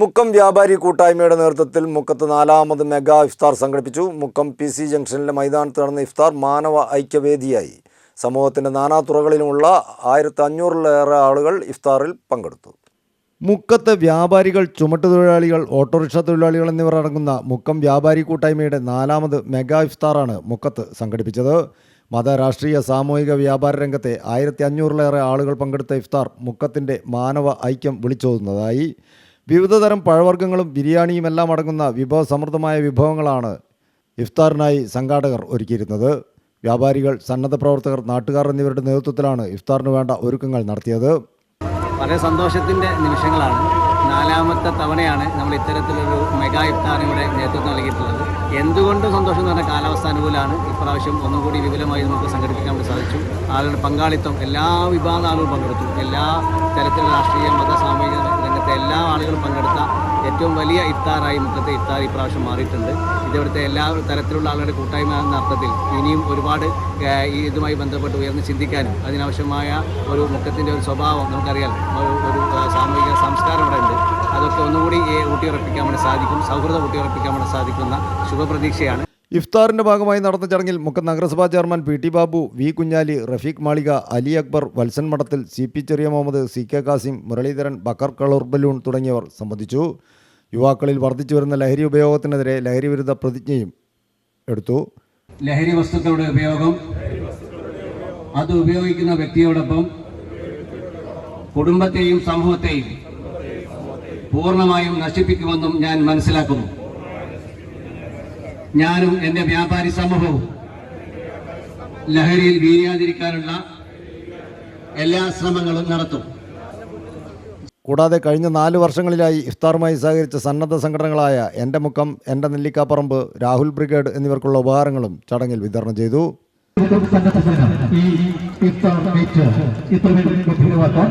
മുക്കം വ്യാപാരി കൂട്ടായ്മയുടെ നേതൃത്വത്തിൽ മുക്കത്ത് നാലാമത് മെഗാ ഇഫ്താർ സംഘടിപ്പിച്ചു. മുക്കം പി സി ജംഗ്ഷനിലെ മൈതാനത്ത് നടന്ന ഇഫ്താർ മാനവ ഐക്യവേദിയായി. സമൂഹത്തിന്റെ നാനാതുറകളിലുമുള്ള ആയിരത്തി അഞ്ഞൂറിലേറെ ആളുകൾ ഇഫ്താറിൽ പങ്കെടുത്തു. മുക്കത്ത് വ്യാപാരികൾ ചുമട്ടുതൊഴിലാളികൾ ഓട്ടോറിക്ഷ തൊഴിലാളികൾ എന്നിവർ അടങ്ങുന്ന മുക്കം വ്യാപാരി കൂട്ടായ്മയുടെ നാലാമത് മെഗാ ഇഫ്താറാണ് മുക്കത്ത് സംഘടിപ്പിച്ചത്. മത രാഷ്ട്രീയ സാമൂഹിക വ്യാപാര രംഗത്തെ ആയിരത്തി അഞ്ഞൂറിലേറെ ആളുകൾ പങ്കെടുത്ത ഇഫ്താർ മുക്കത്തിന്റെ മാനവ ഐക്യം വിളിച്ചോതുന്നതായി വിവിധതരം പഴവർഗങ്ങളും ബിരിയാണിയും എല്ലാം അടങ്ങുന്ന വിഭവസമൃദ്ധമായ വിഭവങ്ങളാണ് ഇഫ്താറിനായി സംഘാടകർ ഒരുക്കിയിരുന്നത്. വ്യാപാരികൾ സന്നദ്ധ പ്രവർത്തകർ നാട്ടുകാർ എന്നിവരുടെ നേതൃത്വത്തിലാണ് ഇഫ്താറിന് വേണ്ട ഒരുക്കങ്ങൾ നടത്തിയത്. വളരെ സന്തോഷത്തിന്റെ നിമിഷങ്ങളാണ്. നാലാമത്തെ തവണയാണ് നമ്മൾ ഇത്തരത്തിലൊരു മെഗാ ഇഫ്താറിയുടെ നേതൃത്വം നൽകിയിട്ടുള്ളത്. എന്തുകൊണ്ടും സന്തോഷം എന്ന് പറഞ്ഞാൽ കാലാവസ്ഥ അനുകൂലമാണ്. ഇപ്രാവശ്യം ഒന്നും കൂടി വിപുലമായി നമുക്ക് സംഘടിപ്പിക്കാൻ വേണ്ടി സാധിച്ചു. ആളുകളുടെ പങ്കാളിത്തം എല്ലാ വിഭാഗം ആളുകളും പങ്കെടുത്തു. എല്ലാ തരത്തിലുള്ള രാഷ്ട്രീയ മത സാമൂഹിക ഏറ്റവും വലിയ ഇഫ്താറായി മുഖത്തെ ഇഫ്താർ ഇപ്രാവശ്യം മാറിയിട്ടുണ്ട്. ഇതിവിടുത്തെ എല്ലാ തരത്തിലുള്ള ആളുകളുടെ കൂട്ടായ്മ എന്ന അർത്ഥത്തിൽ ഇനിയും ഒരുപാട് ഈ ഇതുമായി ബന്ധപ്പെട്ട് ഉയർന്ന് ചിന്തിക്കാനും അതിനാവശ്യമായ ഒരു മുഖത്തിന്റെ ഒരു സ്വഭാവം നമുക്കറിയാം. ഒരു സാമൂഹിക സംസ്കാരം ഇവിടെ ഉണ്ട്. അതൊക്കെ ഒന്നുകൂടി ഊട്ടിയുറപ്പിക്കാൻ വേണ്ടി സാധിക്കും സൗഹൃദം ഊട്ടിയുറപ്പിക്കാൻ വേണ്ടി സാധിക്കുന്ന ശുഭപ്രതീക്ഷയാണ്. ഇഫ്താറിന്റെ ഭാഗമായി നടന്ന ചടങ്ങിൽ മുക്കം നഗരസഭാ chairman P T Babu V Kunhali Rafeeq Malika Ali Akbar Valsan Madathil C P Cheriya Muhammad C K Kasim Muraleedharan Bakkar Kalur balloon തുടങ്ങിയവർ സംബന്ധിച്ചു. യുവാക്കളിൽ വർദ്ധിച്ചു വരുന്ന ലഹരി ഉപയോഗത്തിനെതിരെ ലഹരി വിരുദ്ധ പ്രതിജ്ഞയും എടുത്തു. ലഹരി വസ്തുക്കളുടെ ഉപയോഗം അത് ഉപയോഗിക്കുന്ന വ്യക്തിയോടൊപ്പം കുടുംബത്തെയും സമൂഹത്തെയും പൂർണമായും നശിപ്പിക്കുമെന്നും ഞാൻ മനസ്സിലാക്കുന്നു. ഞാനും എന്റെ വ്യാപാരി സമൂഹവും ലഹരിയിൽ വീഴാതിരിക്കാനുള്ള എല്ലാ ശ്രമങ്ങളും നടത്തും. കൂടാതെ കഴിഞ്ഞ നാല് വർഷങ്ങളിലായി ഇഫ്താറുമായി സഹകരിച്ച സന്നദ്ധ സംഘടനകളായ എന്റെ മുഖം എന്റെ നെല്ലിക്കാപ്പറമ്പ് രാഹുൽ ബ്രിഗേഡ് എന്നിവർക്കുള്ള ഉപഹാരങ്ങളും ചടങ്ങിൽ വിതരണം ചെയ്തു. മീറ്റ് ഇത്രമേൽ ഗംഭീരമാക്കാൻ